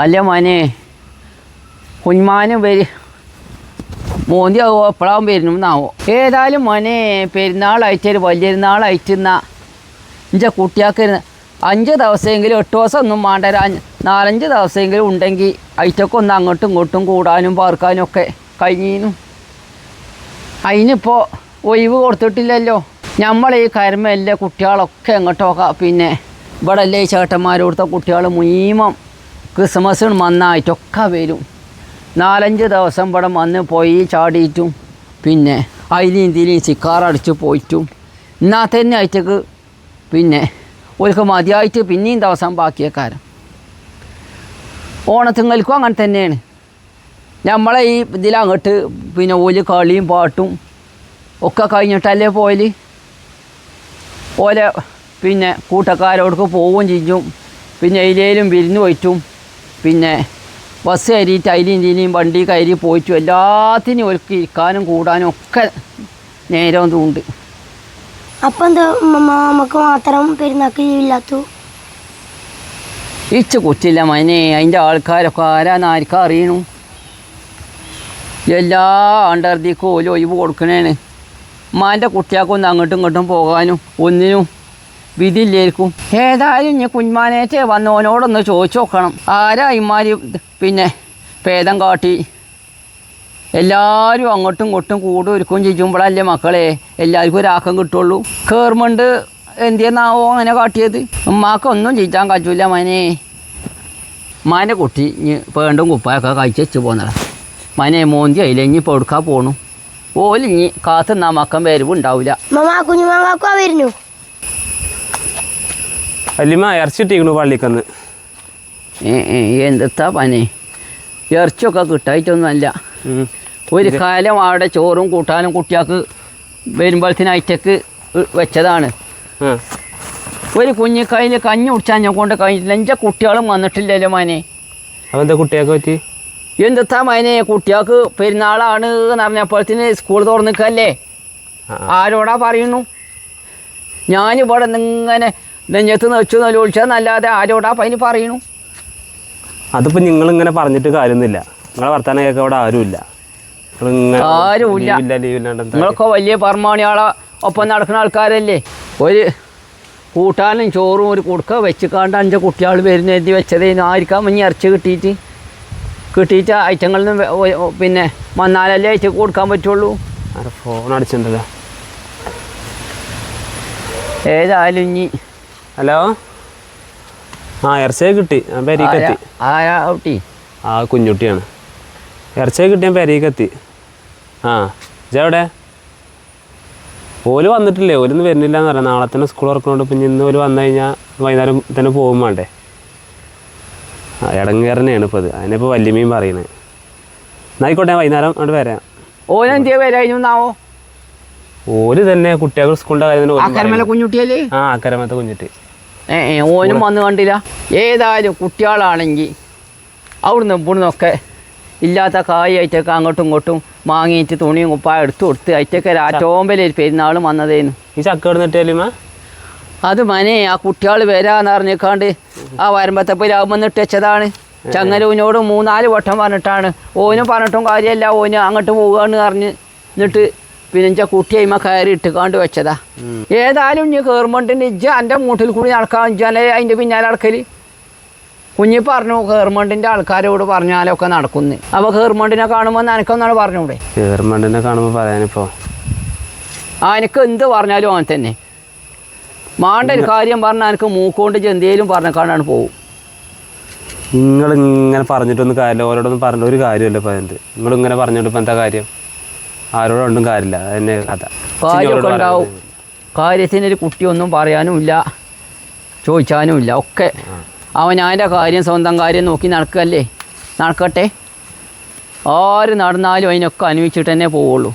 അല്ല മോനെ കുഞ്ഞുമാനും വരി മോന്തി എപ്പോഴാവും വരുന്നാവോ ഏതായാലും മോനെ പെരുന്നാളായിട്ട് ഒരു വലിയ പെരുന്നാളായിട്ട് എന്നാ ഇഞ്ച കുട്ടിയാക്ക് അഞ്ച് ദിവസമെങ്കിലും എട്ട് ദിവസം ഒന്നും വേണ്ട നാലഞ്ച് ദിവസമെങ്കിലും ഉണ്ടെങ്കിൽ അയിറ്റൊക്കെ ഒന്ന് അങ്ങോട്ടും ഇങ്ങോട്ടും കൂടാനും പാർക്കാനും ഒക്കെ കഴിഞ്ഞിരുന്നു. അതിനിപ്പോൾ ഒഴിവ് കൊടുത്തിട്ടില്ലല്ലോ. നമ്മൾ ഈ കരുമല്ല കുട്ടികളൊക്കെ എങ്ങോട്ടൊക്കെ? പിന്നെ ഇവിടെ അല്ലേ ചേട്ടന്മാരോടുത്ത കുട്ടികൾ മുഴുവൻ ക്രിസ്മസിന് മന്നായിട്ടൊക്കെ വരും. നാലഞ്ച് ദിവസം ഇവിടെ വന്ന് പോയി ചാടിയിട്ടും പിന്നെ അതിലും ഇതിലും ചിക്കാറടിച്ച് പോയിട്ടും. എന്നാൽ തന്നെ ആയിട്ടേക്ക് പിന്നെ ഓർക്ക് മതിയായിട്ട് പിന്നെയും ദിവസം ബാക്കിയേക്കാരം. ഓണത്തിങ്ങൾക്കും അങ്ങനെ തന്നെയാണ്. നമ്മളെ ഈ ഇതിലങ്ങോട്ട് പിന്നെ ഓൽ കളിയും പാട്ടും ഒക്കെ കഴിഞ്ഞിട്ടല്ലേ പോയൽ ഓലെ പിന്നെ കൂട്ടക്കാരോടൊക്കെ പോവുകയും ചെയ്യും. പിന്നെ അതിലേലും വിരുന്ന് പോയിട്ടും പിന്നെ ബസ് കയറിയിട്ട് അതിലും ഇതിലും വണ്ടി കയറി പോയിട്ടും എല്ലാത്തിനും ഒരുക്കി ഇരിക്കാനും കൂടാനും ഒക്കെ നേരം ഉണ്ട്. അപ്പം എന്താ നമുക്ക് മാത്രം പെരുന്നാക്ക് ലീവില്ലാത്തു ഇച്ച് കുറ്റില്ല മനെ അതിന്റെ ആൾക്കാരൊക്കെ ആരാന്ന് ആർക്കും അറിയണു? എല്ലാ അണ്ടർദിക്കും ഓലും ഒഴിവ് കൊടുക്കണേണ്. മാന്റെ കുട്ടിയാക്കൊന്നും അങ്ങോട്ടും ഇങ്ങോട്ടും പോകാനും ഒന്നിനും വിധിയില്ലായിരിക്കും ഏതായാലും ഞാൻ കുഞ്ഞുമാനേറ്റ് വന്നവനോടൊന്ന് ചോദിച്ചു നോക്കണം ആരാ പിന്നെ ഭേദം കാട്ടി. എല്ലാവരും അങ്ങോട്ടും ഇങ്ങോട്ടും കൂടും ചെയ്യുമ്പോഴല്ലേ മക്കളെ? എല്ലാവർക്കും ഒരാക്കം കിട്ടുള്ളൂ. കയറുമുണ്ട് എന്തിയെന്നാവോ അങ്ങനെ കാട്ടിയത്. ഉമ്മാക്കൊന്നും ചെയ്യാൻ കഴിച്ചില്ല മനെ. മനെ കുട്ടി ഇനി പേണ്ടും കുപ്പായൊക്കെ കഴിച്ച് വെച്ച് പോന്നതാ. മനെ മോന്തി അതിലെ ഇനി ഇപ്പോൾ എടുക്കാൻ പോണു. ഓലിഞ്ഞി ഇനി കാത്തുനിന്നാ മക്കം വരവ് ഉണ്ടാവില്ല മമ്മ കുഞ്ഞുമാങ്ങാക്കുവാ വരുന്നു? വല്യമ്മ ഇറച്ചിട്ടിരിക്കണു പള്ളിക്കന്ന്. എന്താ പനി? ഇറച്ചിയൊക്കെ കിട്ടായിട്ടൊന്നുമല്ല. ഒരു കാലം അവിടെ ചോറും കൂട്ടാനും കുട്ടികൾക്ക് വരുമ്പോഴത്തേനയറ്റക്ക് വെച്ചതാണ്. ഒരു ഒരു കുഞ്ഞിക്കൈയിൽ കഞ്ഞി കുടിച്ചാൽ ഞാൻ കൊണ്ട് കഴിഞ്ഞിട്ടില്ല. എന്റെ കുട്ടികളും വന്നിട്ടില്ലല്ലോ മോനെ. അവന്റെ കുട്ടിയൊക്കെ പറ്റി? എന്താ മോനെ? കുട്ടികൾക്ക് പെരുന്നാളാണ് എന്ന് പറഞ്ഞപ്പോഴത്തേന് സ്കൂൾ തുറന്നിക്കല്ലേ ആരോടാ പറയുന്നു? ഞാനിവിടെ നിങ്ങനെ നെഞ്ഞത്ത് നെച്ചു നല്ലാതെ ആരോടാ പനി പറയണു? അതിപ്പോൾ നിങ്ങളിങ്ങനെ പറഞ്ഞിട്ട് കാര്യമൊന്നുമില്ല. നിങ്ങളെ വർത്തമാനം കേൾക്കാൻ അവിടെ ആരുമില്ല. നിങ്ങളൊക്കെ വലിയ പറമാണിയാളെ ഒപ്പം നടക്കുന്ന ആൾക്കാരല്ലേ? ഒരു കൂട്ടാനും ചോറും ഒരു കുടുക്ക വെച്ചിക്കാണ്ട് അഞ്ച് കുട്ടികൾ വരുന്ന എഴുതി വെച്ചതേനു ആയിരിക്കാം ഇനി ഇറച്ചി കിട്ടിയിട്ട്? കിട്ടിയിട്ട് ഐറ്റങ്ങളിൽ നിന്ന് പിന്നെ വന്നാലല്ലേ ഐറ്റം കൊടുക്കാൻ പറ്റുള്ളൂ? ഫോൺ അടിച്ചിട്ടുണ്ടല്ലോ. ഏതായാലും ഇനി ഹലോ? ആ ഇറച്ചിയൊക്കെ കിട്ടി. ഞാൻ പെരീക്കെത്തി. ആരാ? കുട്ടി? ആ കുഞ്ഞുട്ടിയാണ്. ഇറച്ചിയൊക്കെ കിട്ടി ഞാൻ പെരീക്കെത്തി. ആ ഇജവിടെ ഓൽ വന്നിട്ടില്ലേ? ഓലൊന്നും വരുന്നില്ല എന്ന് പറയാം നാളെ തന്നെ സ്കൂൾ ഇറക്കുന്നുണ്ട് പിന്നെ ഇന്ന് ഓൽ വന്നു കഴിഞ്ഞാൽ വൈകുന്നേരം തന്നെ പോകും വേണ്ടേ? ആ ഇടങ്ങേറനെയാണ് ഇപ്പോൾ അത് അതിനിപ്പോൾ വല്യമീൻ പറയണേ. എന്നായിക്കോട്ടെ വൈകുന്നേരം അങ്ങോട്ട് വരാം. ഓനെന്തിയാ വരായിരുന്നാവോ ഓൽ തന്നെ കുട്ടികൾ സ്കൂളിന്റെ കാര്യം കുഞ്ഞുട്ടിയല്ലേ? ആ അക്കരമത്തെ കുഞ്ഞിട്ട്. ഓനും വന്ന് കണ്ടില്ല. ഏതായാലും കുട്ടികളാണെങ്കിൽ അവിടുന്ന് ഇവിടുന്നൊക്കെ ഇല്ലാത്ത കായ് അയറ്റൊക്കെ അങ്ങോട്ടും ഇങ്ങോട്ടും വാങ്ങിയിട്ട് തുണിയും കുപ്പായ എടുത്തു കൊടുത്ത് അയറ്റൊക്കെ രാറ്റോമ്പലൊരു പെരുന്നാളും വന്നതേനു. ഈ ചക്ക വല്യമ്മ അത് മനെ ആ കുട്ടികൾ വരാന്ന് അറിഞ്ഞേക്കാണ്ട് ആ വരുമ്പത്തപ്പോൾ രാമൻ ഇട്ട് വെച്ചതാണ്. ചങ്ങലൂനോട് മൂന്നാൽ വട്ടം പറഞ്ഞിട്ടാണ്. ഓനും പറഞ്ഞിട്ടും കാര്യമല്ല. ഓന് അങ്ങോട്ട് പോവുകയാണ് പറഞ്ഞ് എന്നിട്ട് പിന്നെ എന്റെ കുട്ടി അയിമ കയറി ഇട്ടുകാണ്ട് വെച്ചതാ. ഏതായാലും ഇനി ഗവൺമെന്റിന്റെ ഇജ്ജ എന്റെ മൂട്ടിൽ കൂടി നടക്കാൻ വെച്ചാൽ അതിന്റെ പിന്നാലെ നടക്കൽ കുഞ്ഞി പറഞ്ഞു ഗവൺമെന്റിന്റെ ആൾക്കാരോട് പറഞ്ഞാലൊക്കെ നടക്കുന്നു. അപ്പൊ കേർമണ്ടിനെ കാണുമ്പോൾ എനിക്കൊന്നാണ് പറഞ്ഞൂടെ? കേർമണ്ടിനെ കാണുമ്പോൾ പറയാനിപ്പോ. ആ എനിക്ക് എന്ത് പറഞ്ഞാലും അവൻ തന്നെ. മാണ്ട ഒരു കാര്യം പറഞ്ഞാൽ എനിക്ക് മൂക്കൊണ്ട് പറഞ്ഞ പറഞ്ഞേക്കാണ്ടാണ് പോകും നിങ്ങൾ ഇങ്ങനെ പറഞ്ഞിട്ടൊന്നും കാര്യമില്ല ഓരോടൊന്നും പറഞ്ഞിട്ട് ഒരു കാര്യമല്ല ഇപ്പം അതിന്റെ. നിങ്ങളിങ്ങനെ പറഞ്ഞിട്ട് ഇപ്പം എന്താ കാര്യം? ആരോടൊന്നും കാര്യമില്ല. അതന്നെ കഥ. കാര്യമൊക്കെ ഉണ്ടാവും. കാര്യത്തിനൊരു കുട്ടിയൊന്നും പറയാനും ഇല്ല ചോദിച്ചാനും ഇല്ല ഒക്കെ. അവൻ അവന്റെ കാര്യം സ്വന്തം കാര്യം നോക്കി നടക്കല്ലേ നടക്കട്ടെ. ആര് നടന്നാലും അതിനൊക്കെ അനുവിച്ചിട്ട് തന്നെ പോവുള്ളൂ.